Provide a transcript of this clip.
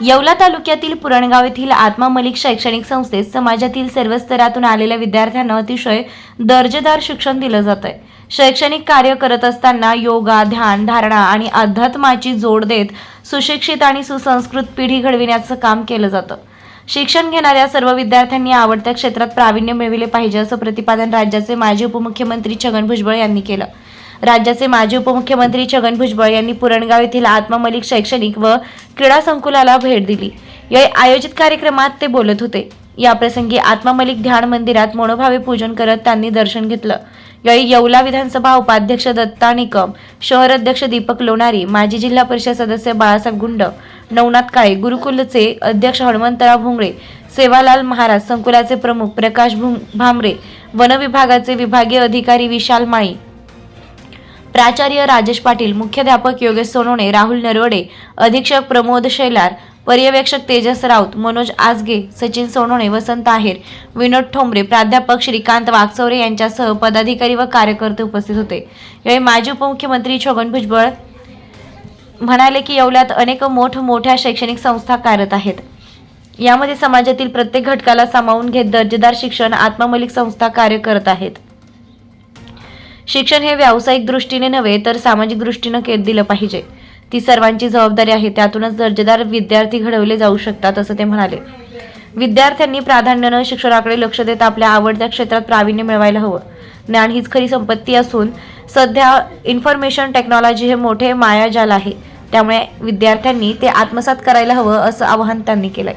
येवला तालुक्यातील पुरणगाव येथील आत्मा मलिक शैक्षणिक संस्थेत समाजातील सर्व स्तरातून आलेल्या विद्यार्थ्यांना अतिशय दर्जेदार शिक्षण दिलं जात आहे शैक्षणिक कार्य करत असताना योगा ध्यान धारणा आणि अध्यात्माची जोड देत सुशिक्षित आणि सुसंस्कृत पिढी घडविण्याचं काम केलं जातं. शिक्षण घेणाऱ्या सर्व विद्यार्थ्यांनी आवडत्या क्षेत्रात प्रावीण्य मिळविले पाहिजे असं प्रतिपादन राज्याचे माजी उपमुख्यमंत्री छगन भुजबळ यांनी केलं. राज्याचे माजी उपमुख्यमंत्री छगन भुजबळ यांनी पुरणगाव येथील आत्मा मलिक शैक्षणिक व क्रीडा संकुलाला भेट दिली. या आयोजित कार्यक्रमात ते बोलत होते. याप्रसंगी आत्मा मलिक ध्यान मंदिरात मनोभावे पूजन करत त्यांनी दर्शन घेतलं. यावेळी येवला विधानसभा उपाध्यक्ष दत्ता निकम शहर अध्यक्ष दीपक लोणारी माजी जिल्हा परिषद सदस्य बाळासाहेब गुंड नवनाथ काळे गुरुकुलचे अध्यक्ष हनुमंतराव भोंगळे सेवालाल महाराज संकुलाचे प्रमुख प्रकाश भामरे वन विभागाचे विभागीय अधिकारी विशाल माळी प्राचार्य राजेश पाटील मुख्याध्यापक योगेश सोनवणे राहुल नरवडे अधीक्षक प्रमोद शेलार पर्यवेक्षक तेजस राऊत मनोज आजगे सचिन सोनवणे वसंत आहेर विनोद ठोंबरे प्राध्यापक श्रीकांत वागचौरे यांच्यासह पदाधिकारी व कार्यकर्ते उपस्थित होते. यावेळी माजी उपमुख्यमंत्री छगन भुजबळ म्हणाले की येवल्यात अनेक मोठ मोठ्या शैक्षणिक संस्था कार्यरत आहेत. यामध्ये समाजातील प्रत्येक घटकाला सामावून घेत दर्जेदार शिक्षण आत्ममलिक संस्था कार्य करत आहेत. शिक्षण हे व्यावसायिक दृष्टीने नव्हे तर सामाजिक दृष्टीनं के दिलं पाहिजे. ती सर्वांची जबाबदारी आहे त्यातूनच दर्जेदार विद्यार्थी घडवले जाऊ शकतात असं ते म्हणाले. विद्यार्थ्यांनी प्राधान्यानं शिक्षणाकडे लक्ष देत आपल्या आवडत्या क्षेत्रात प्रावीण्य मिळवायला हवं. ज्ञान हीच खरी संपत्ती असून सध्या इन्फॉर्मेशन टेक्नॉलॉजी हे मोठे मायाजाल आहे. त्यामुळे विद्यार्थ्यांनी ते आत्मसात करायला हवं असं आवाहन त्यांनी केलंय.